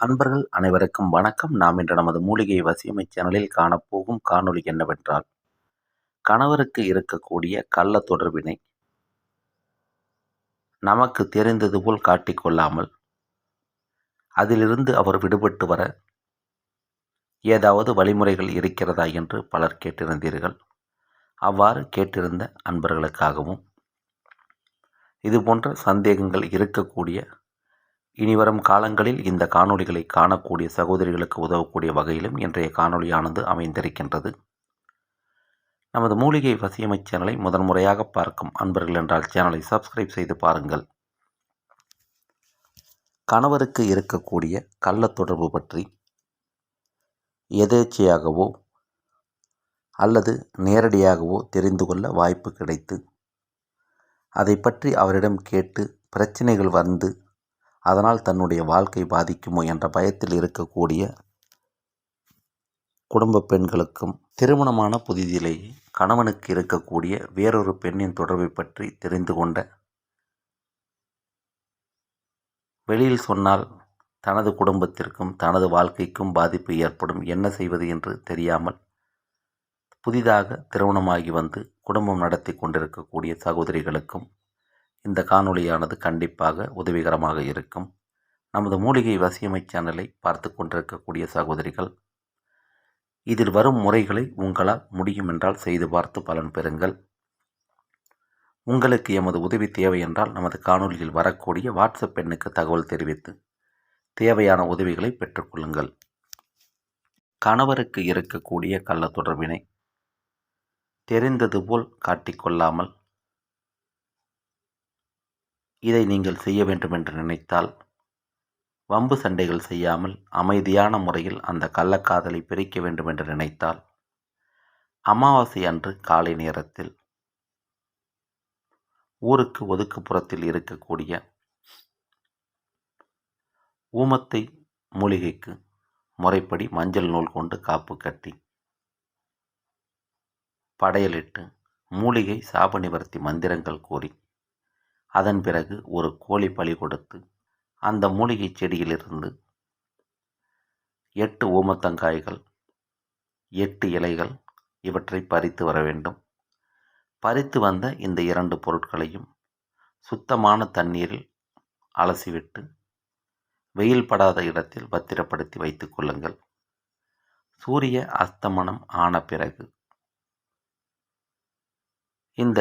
அன்பர்கள் அனைவருக்கும் வணக்கம். நாம் இன்று நமது மூலிகை வசியமை சேனலில் காணப்போகும் காணொளி என்னவென்றால் கணவருக்கு இருக்கக்கூடிய கள்ள தொடர்பினை நமக்கு தெரிந்தது போல் காட்டிக்கொள்ளாமல் அதிலிருந்து அவர் விடுபட்டு வர ஏதாவது வழிமுறைகள் இருக்கிறதா என்று பலர் கேட்டிருந்தீர்கள். அவ்வாறு கேட்டிருந்த அன்பர்களுக்காகவும் இதுபோன்ற சந்தேகங்கள் இருக்கக்கூடிய இனிவரும் காலங்களில் இந்த காணொளிகளை காணக்கூடிய சகோதரிகளுக்கு உதவக்கூடிய வகையிலும் இன்றைய காணொளியானது அமைந்திருக்கின்றது. நமது மூலிகை வசியமை சேனலை முதன்முறையாக பார்க்கும் அன்பர்கள் என்றால் சேனலை சப்ஸ்கிரைப் செய்து பாருங்கள். கணவருக்கு இருக்கக்கூடிய கள்ள தொடர்பு பற்றி எதேச்சையாகவோ அல்லது நேரடியாகவோ தெரிந்து கொள்ள வாய்ப்பு கிடைத்து அதை பற்றி அவரிடம் கேட்டு பிரச்சனைகள் வந்து அதனால் தன்னுடைய வாழ்க்கை பாதிக்குமோ என்ற பயத்தில் இருக்கக்கூடிய குடும்ப பெண்களுக்கும் திருமணமான புதிதிலேயே கணவனுக்கு இருக்கக்கூடிய வேறொரு பெண்ணின் தொடர்பை பற்றி தெரிந்து கொண்ட வெளியில் சொன்னால் தனது குடும்பத்திற்கும் தனது வாழ்க்கைக்கும் பாதிப்பு ஏற்படும் என்ன செய்வது என்று தெரியாமல் புதிதாக திருமணமாகி வந்து குடும்பம் நடத்தி கொண்டிருக்கக்கூடிய சகோதரிகளுக்கும் இந்த காணொளியானது கண்டிப்பாக உதவிகரமாக இருக்கும். நமது மூலிகை வசியமை சேனலை பார்த்து கொண்டிருக்கக்கூடிய சகோதரிகள் இதில் வரும் முறைகளை உங்களால் முடியும் என்றால் செய்து பார்த்து பலன் பெறுங்கள். உங்களுக்கு எமது உதவி தேவை என்றால் நமது காணொலியில் வரக்கூடிய வாட்ஸ்அப் எண்ணுக்கு தகவல் தெரிவித்து தேவையான உதவிகளை பெற்றுக்கொள்ளுங்கள் கணவருக்கு இருக்கக்கூடிய கள்ள தொடர்பினை தெரிந்தது போல் காட்டிக்கொள்ளாமல் இதை நீங்கள் செய்ய வேண்டும் என்று நினைத்தால் வம்பு சண்டைகள் செய்யாமல் அமைதியான முறையில் அந்த கள்ளக்காதலை பிரிக்க வேண்டும் என்று நினைத்தால் அமாவாசை அன்று காலை நேரத்தில் ஊருக்கு ஒதுக்குப்புறத்தில் இருக்கக்கூடிய ஊமத்தை மூலிகைக்கு முறைப்படி மஞ்சள் நூல் கொண்டு காப்பு கட்டி படையலிட்டு மூலிகை சாப நிவர்த்தி மந்திரங்கள் கூறி அதன் பிறகு ஒரு கோழி பலி கொடுத்து அந்த மூலிகை செடியிலிருந்து எட்டு ஓமத்தங்காய்கள் எட்டு இலைகள் இவற்றை பறித்து வர வேண்டும். பறித்து வந்த இந்த இரண்டு பொருட்களையும் சுத்தமான தண்ணீரில் அலசிவிட்டு வெயில் படாத இடத்தில் பத்திரப்படுத்தி வைத்துக் கொள்ளுங்கள். சூரிய அஸ்தமனம் ஆன பிறகு இந்த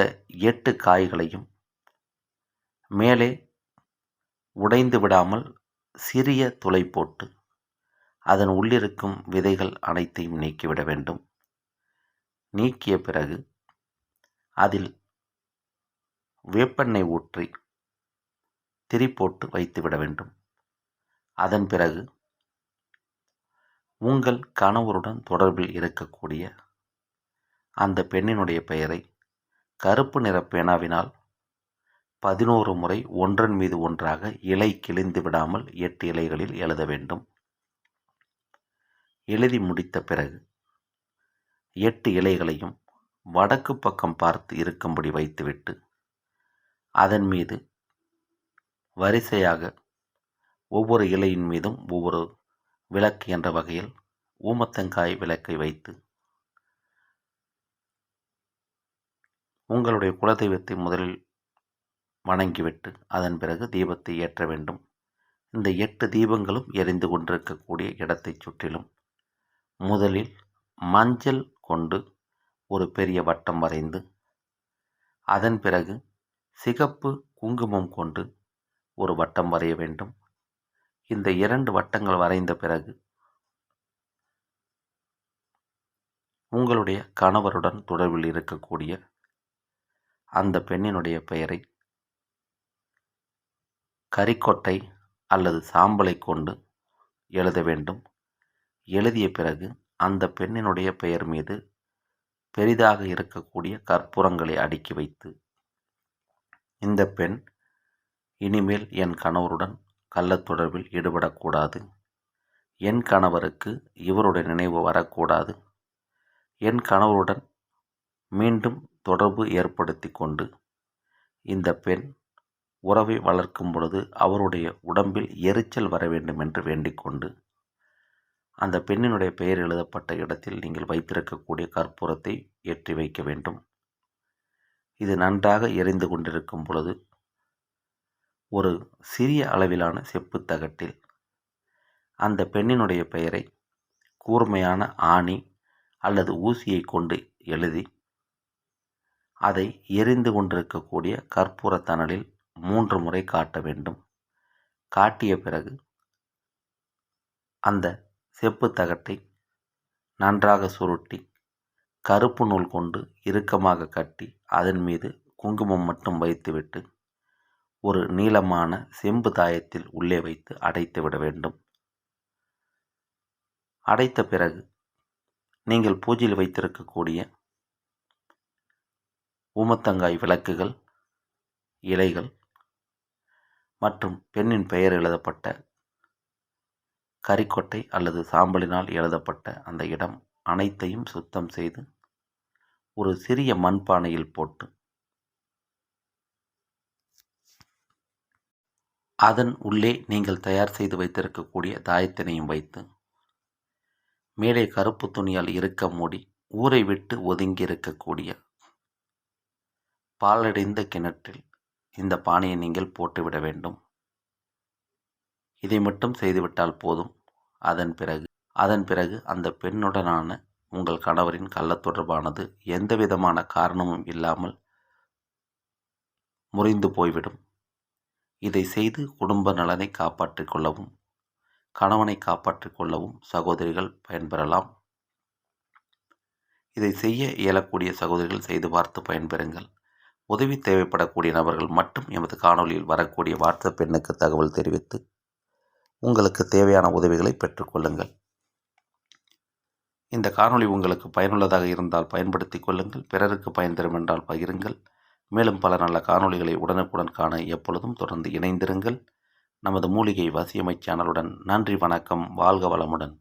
எட்டு காய்களையும் மேலே உடைந்து விடாமல் சிறிய துளை போட்டு அதன் உள்ளிருக்கும் விதைகள் அனைத்தையும் நீக்கிவிட வேண்டும். நீக்கிய பிறகு அதில் வேப்பெண்ணெய் ஊற்றி திரி போட்டு வைத்துவிட வேண்டும். அதன் பிறகு உங்கள் கணவருடன் தொடர்பில் இருக்கக்கூடிய அந்த பெண்ணினுடைய பெயரை கருப்பு நிற பேனாவினால் பதினோரு முறை ஒன்றன் மீது ஒன்றாக இலை கிழிந்து விடாமல் எட்டு இலைகளில் எழுத வேண்டும். எழுதி முடித்த பிறகு எட்டு இலைகளையும் வடக்கு பக்கம் பார்த்து இருக்கும்படி வைத்துவிட்டு அதன் மீது வரிசையாக ஒவ்வொரு இலையின் மீதும் ஒவ்வொரு விளக்கு என்ற வகையில் ஊமத்தங்காய் விளக்கை வைத்து உங்களுடைய குலதெய்வத்தை முதலில் வணங்கிவிட்டு அதன் பிறகு தீபத்தை ஏற்ற வேண்டும். இந்த எட்டு தீபங்களும் எரிந்து கொண்டிருக்கக்கூடிய இடத்தைச் சுற்றிலும் முதலில் மஞ்சள் கொண்டு ஒரு பெரிய வட்டம் வரைந்து அதன் பிறகு சிகப்பு குங்குமம் கொண்டு ஒரு வட்டம் வரைய வேண்டும். இந்த இரண்டு வட்டங்கள் வரைந்த பிறகு உங்களுடைய கணவருடன் தொடர்பில் இருக்கக்கூடிய அந்த பெண்ணினுடைய பெயரை கரிக்கொட்டை அல்லது சாம்பலை கொண்டு எழுத வேண்டும். எழுதிய பிறகு அந்த பெண்ணினுடைய பெயர் மீது பெரிதாக இருக்கக்கூடிய கற்பூரங்களை அடுக்கி வைத்து இந்த பெண் இனிமேல் என் கணவருடன் கள்ளத்தொடர்பில் ஈடுபடக்கூடாது. என் கணவருக்கு இவருடைய நினைவு வரக்கூடாது. என் கணவருடன் மீண்டும் தொடர்பு ஏற்படுத்தி கொண்டு இந்த பெண் உறவை வளர்க்கும் பொழுது அவருடைய உடம்பில் எரிச்சல் வர வேண்டும் என்று வேண்டிக்கொண்டு அந்த பெண்ணினுடைய பெயர் எழுதப்பட்ட இடத்தில் நீங்கள் வைத்திருக்கக்கூடிய கற்பூரத்தை ஏற்றி வைக்க வேண்டும். இது நன்றாக எரிந்து கொண்டிருக்கும் பொழுது ஒரு சிறிய அளவிலான செப்பு தகட்டில் அந்த பெண்ணினுடைய பெயரை கூர்மையான ஆணி அல்லது ஊசியை கொண்டு எழுதி அதை எரிந்து கொண்டிருக்கக்கூடிய கற்பூர தணலில் மூன்று முறை காட்ட வேண்டும். காட்டிய பிறகு அந்த செப்பு தகட்டை நன்றாக சுருட்டி கருப்பு நூல் கொண்டு இறுக்கமாக கட்டி அதன் மீது குங்குமம் மட்டும் வைத்துவிட்டு ஒரு நீளமான செம்பு தாயத்தில் உள்ளே வைத்து அடைத்து விட வேண்டும். அடைத்த பிறகு நீங்கள் பூஜையில் வைத்திருக்கக்கூடிய ஊமத்தங்காய் விளக்குகள் இலைகள் மற்றும் பெண்ணின் பெயர் எழுதப்பட்ட கரிக்கொட்டை அல்லது சாம்பலினால் எழுதப்பட்ட அந்த இடம் அனைத்தையும் சுத்தம் செய்து ஒரு சிறிய மண்பானையில் போட்டு அதன் உள்ளே நீங்கள் தயார் செய்து வைத்திருக்கக்கூடிய தாயத்தினையும் வைத்து மேலே கருப்பு துணியால் இருக்க மூடி ஊரை விட்டு ஒதுங்கி இருக்கக்கூடிய பாலடைந்த கிணற்றில் இந்த பானையை நீங்கள் போட்டுவிட வேண்டும். இதை மட்டும் செய்துவிட்டால் போதும். அதன் பிறகு அதன் பிறகு அந்த பெண்ணுடனான உங்கள் கணவரின் கள்ளத் தொடர்பானது எந்த விதமான காரணமும் இல்லாமல் முறிந்து போய்விடும். இதை செய்து குடும்ப நலனை காப்பாற்றிக் கொள்ளவும் கணவனை காப்பாற்றிக் கொள்ளவும் சகோதரிகள் பயன்பெறலாம். இதை செய்ய இயலக்கூடிய சகோதரிகள் செய்து பார்த்து பயன்பெறுங்கள். உதவி தேவைப்படக்கூடிய நபர்கள் மட்டும் எமது காணொலியில் வரக்கூடிய வாட்ஸ்அப் எண்ணுக்கு தகவல் தெரிவித்து உங்களுக்கு தேவையான உதவிகளை பெற்றுக்கொள்ளுங்கள் இந்த காணொளி உங்களுக்கு பயனுள்ளதாக இருந்தால் பயன்படுத்திக் கொள்ளுங்கள். பிறருக்கு பயன் தரும் என்றால் பகிருங்கள். மேலும் பல நல்ல காணொளிகளை உடனுக்குடன் காண எப்பொழுதும் தொடர்ந்து இணைந்திருங்கள். நமது மூலிகை வசியமை சேனலுடன் நன்றி வணக்கம் வாழ்க வளமுடன்.